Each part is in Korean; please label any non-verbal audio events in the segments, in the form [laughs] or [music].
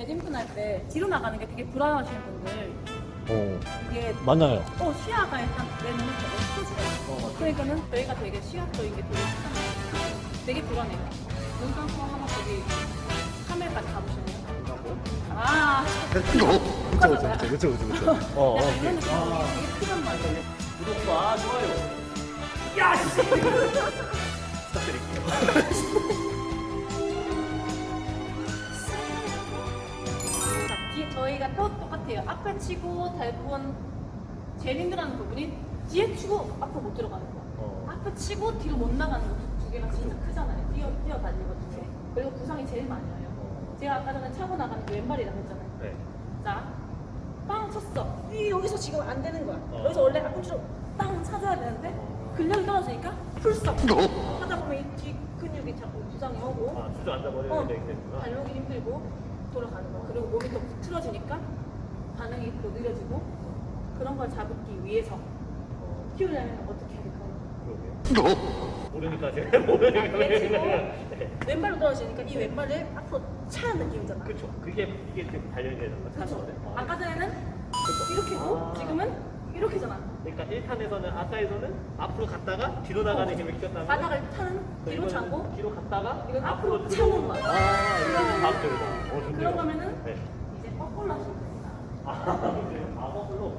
배드민턴 할 때 뒤로 나가는 게 되게 불안하시는 분들 어, 이게 맞나요? 어 시야가 일단 내 눈을 되게 스트레스가 그러니까는 저희가 되게 시야적인 게 되게 크잖아요. 되게 불안해요. 눈 감고 하나 저기 카메라까지 가보시네요. 아, 그쵸, 그쵸, 그쵸, 그쵸, 그쵸, 그쵸. 어, 어, 약간 오케이. 이런 느낌이 되게 크단 말이에요. 구독과 좋아요. 야 씨. 부탁드릴게요. [laughs] 저희가 또 똑같아요. 앞에 치고 대부분 제일 힘들어하는 부분이 뒤에 치고 앞으로 못 들어가는 거. 어. 앞에 치고 뒤로 못 나가는 거두 개가 진짜 크잖아요. 뛰어 뛰어 다니거든요. 그리고 부상이 제일 많이 와요. 제가 아까 전에 차고 나가는 게 왼발이라고 했잖아요. 네. 자, 빵 쳤어. 이 여기서 지금 안 되는 거야. 어. 여기서 원래 앞꿈치로 빵 찾아야 되는데 근력이 떨어지니까 풀썩 하다 보면 이 뒤 근육이 자꾸 부상이 오고 아 주저앉아 버리는 어, 게 있겠구나. 발목이 힘들고 돌아가는 거야. 그리고 몸이 또 틀어지니까 반응이 또 느려지고 그런 걸 잡기 위해서 어, 키우려면 어떻게 해야 될까요? 그러게요. 모르니까 제가 [laughs] 모르니까. 왼치고 네. 왼발로 떨어지니까 이 왼발을 앞으로 차는 느낌이잖아. 그쵸. 그게 이게 지금 단련되는 거 그렇죠. 차서는. 어. 아까 전에는. 이렇게고 아. 지금은 이렇게잖아. 그러니까 1탄에서는 아까에서는 앞으로 갔다가 뒤로 나가는 힘을 키웠다면 바닥을 타는 뒤로 이거는 차고 뒤로 갔다가 이건 앞으로 차는 거야. 아, 이거 다음 들다. 어, 좋네요. 그런 거면은 네. 이제 거꾸로 하시면 됩니다. 아, 이제 아, 거꾸로.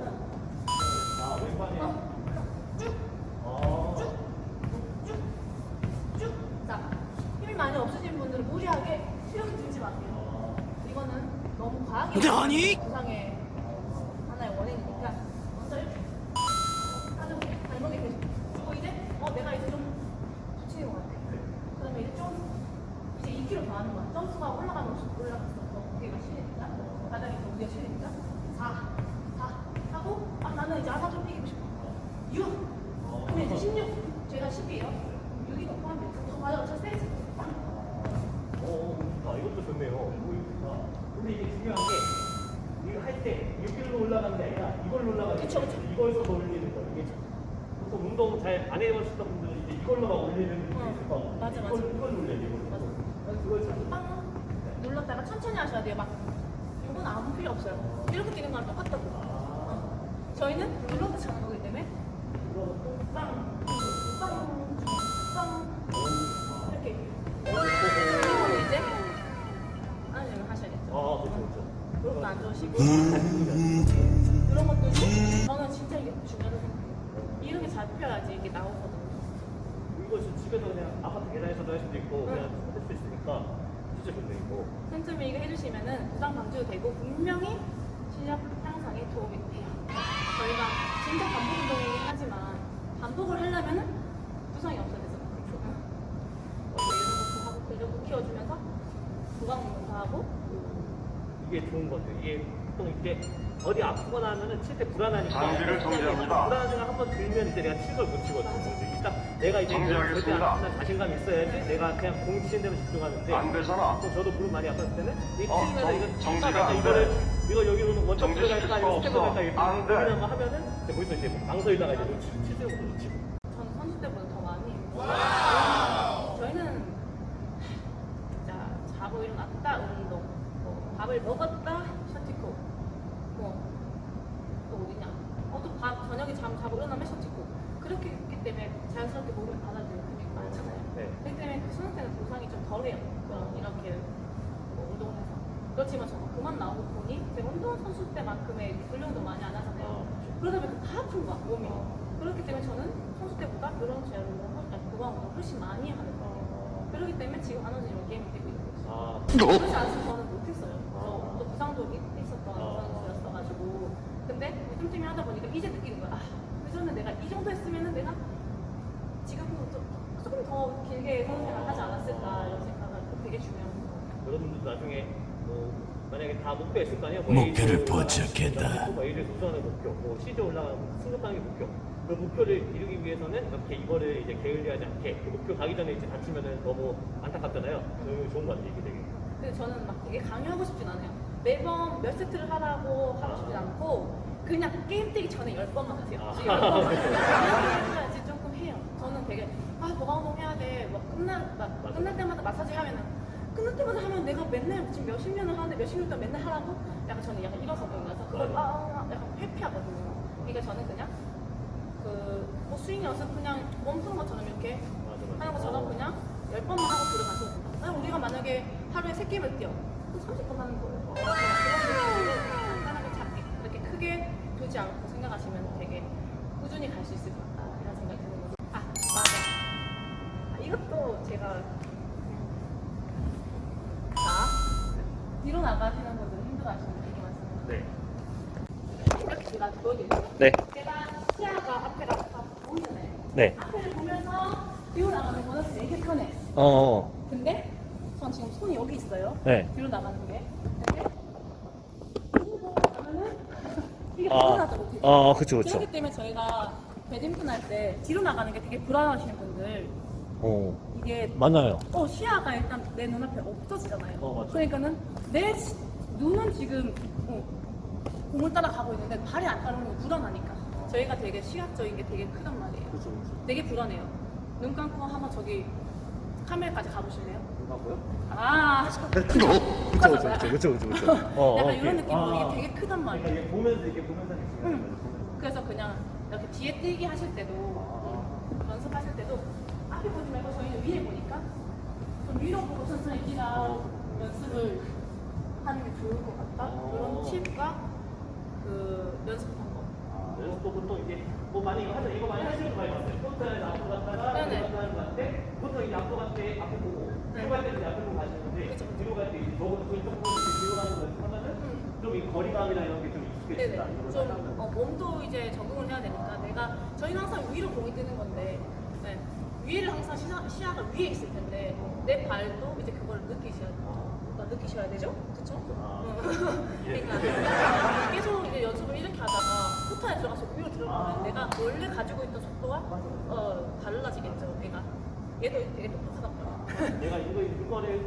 아, 왼발이. 어, 쭉, 아. 쭉, 쭉, 쭉. 자, 힘이 많이 없으신 분들은 무리하게 이렇게 들지 마세요. 이거는 너무 과하게 부상의 하나의 원인이니까 먼저 이렇게 하는 발목에 계속 주고 이제 어 내가 이제 좀 붙이는 것 같아. 그러면 이제 좀 이제 2kg 더 하는 거야. 점수가 올라가면 올라갔어. 더 무게가 실리니까 바닥이 더 무게가 실리니까 4, 4 하고 아 나는 이제 하나 좀 이기고 싶어. 6. 그럼 이제 16. 제가 10이에요. 6이 더 포함돼. 더 맞아. 저 세이지. 어, 아, 이것도 좋네요. 이거 좋다. 근데 이게 중요한 게, 이거 할 때, 6kg로 올라가는 게 아니라, 이걸로 올라가는 그쵸, 게 그쵸. 더 올리는 거. 이게 보통 운동 잘 안 해보셨던 분들은 이제 이걸로 막 올리는 어, 있을 거 같아요. 맞아, 이걸, 맞아. 이걸 올려요, 이걸로. 맞아. 그래서 그걸 잘. 빵 눌렀다가 천천히 하셔야 돼요. 막 이건 아무 필요 없어요. 이렇게 뛰는 거랑 똑같다고. 어. 저희는 눌러서 차는 거기 때문에 빵, 빵, 빵 이렇게 그리고 이제 안녕을 하셔야겠죠. 아, 그렇죠, 그렇죠. 그런 거안 좋으시고 이런 것들도 저는 진짜 이게 중요하다고 생각해요. 이런 게 잡혀야지 이게 나오거든요. 이거 지금 집에서 그냥 아파트 계단에서도 할 수도 있고, 그냥 할 수 있으니까, 진짜 좋네, 이거. 쌤쌤이 이거 해주시면은 부상 방지도 되고 분명히 실력 향상에 도움이 돼요. 저희가 진짜 반복 운동이긴 하지만 반복을 하려면은 부상이 없어야 되잖아요. 그렇죠. 이런 것도 하고 근력도 키워주면서 구강 운동도 하고 이게 좋은 것 같아요. 이게 보통 이제 어디 아프거나 하면은 칠 때 불안하니까 장비를 정지합니다. 불안한 생각 한번 들면 이제 내가 칠 걸 못 치거든요. 이제 일단 내가 이제 절대 안 정지하겠습니다. 자신감이 있어야지 내가 그냥 공 치는 데만 집중하는데 안 되잖아. 또 저도 무릎 많이 아팠을 때는 이 어, 치면서 정- 이거 정지가 칠까 안 이거를 돼. 이거 여기로는 원점 정지시킬 들어갈까 수가 이거 스텝을 없어. 갈까 이렇게 안 돼. 고민한 거 하면은 이제 거기서 이제 망설이다가 이제 놓치 치는 것도 놓치고 저는 선수 때보다 더 많이 저희는 자 자고 일어났다 운동 뭐 밥을 먹었다 셔티코 뭐또 어디냐 어또밥 저녁에 잠 자고 일어나면 셔티코 그렇게 했기 때문에 자연스럽게 몸을 받아들이는 근육이 많잖아요. 네. 그렇기 때문에 그 수능 때는 부상이 좀 덜해요. 그런 이렇게 뭐 운동을 해서. 그렇지만 저도 그만 나오고 보니 제가 운동 선수 때만큼의 근력도 많이 안 하잖아요. 아, 그러다 보니까 다 아픈 거야 몸이. 그렇기 때문에 저는 선수 때보다 그런 제어 운동을 운동을 훨씬 많이 하는 거예요. 그렇기 때문에 지금 안원지로 게임이 되고 있는 거죠 아. 그렇지 않았으면 저는 못했어요. 아. 저또 부상도 있- 있었던 아. 선수였어가지고. 근데 틈틈이 하다 보니까 이제 느끼는 거야. 아 그전에 내가 이 정도 했으면은 내가 더 길게 선수생활 하지 않았을까 이런 생각을 되게 중요한 같아요 여러분들도 나중에 뭐 만약에 다 목표 있을 거 아니에요? 목표를 A조 올라가는 포착했다. 목표, 뭐 A조 도전하는 목표, 뭐 C조 올라가는 승급하는 게 목표. 그 목표를 이루기 위해서는 이렇게 이거를 이제 게을리하지 않게 그 목표 가기 전에 이제 다치면은 너무 안타깝잖아요. 그거 좋은 것 같아요, 이게 되게. 근데 저는 막 되게 강요하고 싶진 않아요. 매번 몇 세트를 하라고 하고 싶진 않고 그냥 게임 뛰기 전에 열 번만 하세요. 아. 열 번만 해야지 조금 해요. 저는 되게 아 뭐가 운동 해야 끝날 막. 끝날 때마다 마사지 하면은 끝날 때마다 하면 내가 맨날 지금 몇십 년을 하는데 몇십 년 동안 맨날 하라고? 약간 저는 약간 이런 성격이라서 그걸 아, 아, 아, 약간 회피하거든요. 그러니까 저는 그냥 그뭐 스윙 연습 그냥 몸 푸는 것처럼 이렇게. 하는 것처럼 그냥 열 번만 하고 들어가셔도 된다. 그냥 우리가 만약에 하루에 세 게임을 뛰어. 그럼 30번 하는 거예요. 그런 식으로 간단하게 작게 이렇게 크게 두지 않고 생각하시면 되게 꾸준히 갈 수 있을 것 같다. 제가 자, 뒤로 나가시는 분들은 힘들어하시는 분 되게 많습니다. 네. 이렇게 제가 보여드릴게요. 네. 제가 시야가 앞에가 다 보이잖아요. 네. 앞에를 보면서 뒤로 나가는 거는 되게 편해. 어. 근데 전 지금 손이 여기 있어요. 네. 뒤로 나가는 게. 근데 뒤로 나가면은 이게 아, 불안하죠. 되게. 아, 그쵸, 그쵸. 그렇기 때문에 저희가 배드민턴 할 때 뒤로 나가는 게 되게 불안하시는 분들 어. 이게 맞나요? 어 시야가 일단 내 눈앞에 없어지잖아요. 어. 그러니까는 내 시- 눈은 지금 어, 공을 따라가고 있는데 발이 안게 불안하니까. 저희가 되게 시각적인 게 되게 크단 말이에요. 그렇죠. 되게 불안해요. 눈 감고 한번 저기 카메라까지 가보실래요? 뭐고요? 아, [laughs] 그쵸, 그쵸, 그쵸, 그쵸, 그쵸, 그쵸. 어, [laughs] 약간 어, 이런 오케이. 느낌으로 아. 이게 되게 크단 그러니까 말이에요. 이게 보면서 이렇게 보면서 응. 그래서 그냥 이렇게 뒤에 뛰기 하실 때도 음, 연습하실 때도 앞에 보지 말고 저희는 위에 보니까 좀 위로 보고 천천히 뛰라 연습을 하는 게 좋을 것 같다. 그런 팁과 그 연습 방법. 그래서 또 보통 이제 뭐 이거 하자 이거 많이 하시는 거 많이 봤어요. 포트에서 앞으로 갔다가 네네. 뒤로 갔다 하는 거 같은데 보통 이제 앞으로 갈 때 앞에 보고 네. 뒤로 갈 때는 앞에 보고 가시는데 그쵸, 그쵸. 뒤로 갈때 이제 저거 보고 이렇게 뒤로 가는 거 연습하면은 음. 좀 이 거리감이나 이런 게 좀 네네. 익숙해진다. 이런 좀 생각은. 어, 몸도 이제 적응을 해야 되니까 내가 저희는 항상 위로 공이 뜨는 건데 네. 위를 항상 시야, 시야가 위에 있을 텐데 내 발도 이제 그걸 느끼셔야 그러니까 느끼셔야 되죠, 그렇죠? 아. [laughs] 그러니까 계속 이제 연습을 이렇게 하다가 포탄에 들어가서 위로 들어가면 아. 내가 원래 가지고 있던 속도가 어, 달라지겠죠. 얘가 얘도 되게 똑똑하다. 내가 이거 이거를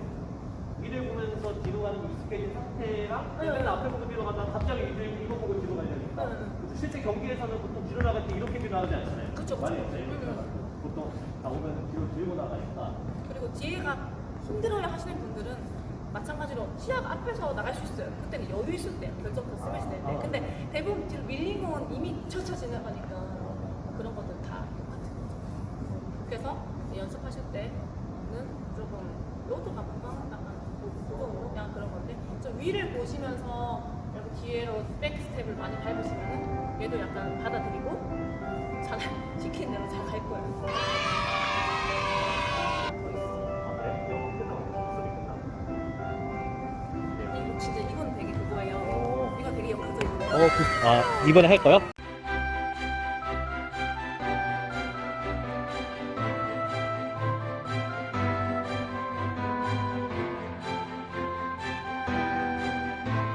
위를 보면서 뒤로 가는 게 익숙해진 상태랑 네. 맨날 앞에 보고 뒤로 가다가 갑자기 이제 이거 보고 뒤로 가려니까. 그래서 실제 경기에서는 보통 뒤로 나갈 때 이렇게 뒤로 나가지 않잖아요. 그쵸, 그쵸. 많이 보통 나오면 뒤로 들고 나가니까 그리고 뒤에가 힘들어야 하시는 분들은 마찬가지로 시야가 앞에서 나갈 수 있어요. 그때는 여유 있을 때 결정권 쓰실 때. 아. 근데 대부분 뒤로 밀린 공은 이미 쳐쳐 지나가니까 그런 것들 다 똑같은 거죠. 그래서 연습하실 때는 조금 로드가 고정으로 그냥 그런 건데 좀 위를 보시면서 뒤로 백스텝을 많이 밟으시면은 얘도 약간 받아들이고 잘 [laughs] 시킨 대로 잘 갈 거예요. 아 진짜 이건 되게 그거예요. 이거 되게 역사적인 어, 그, 아, 이번에 할 거요?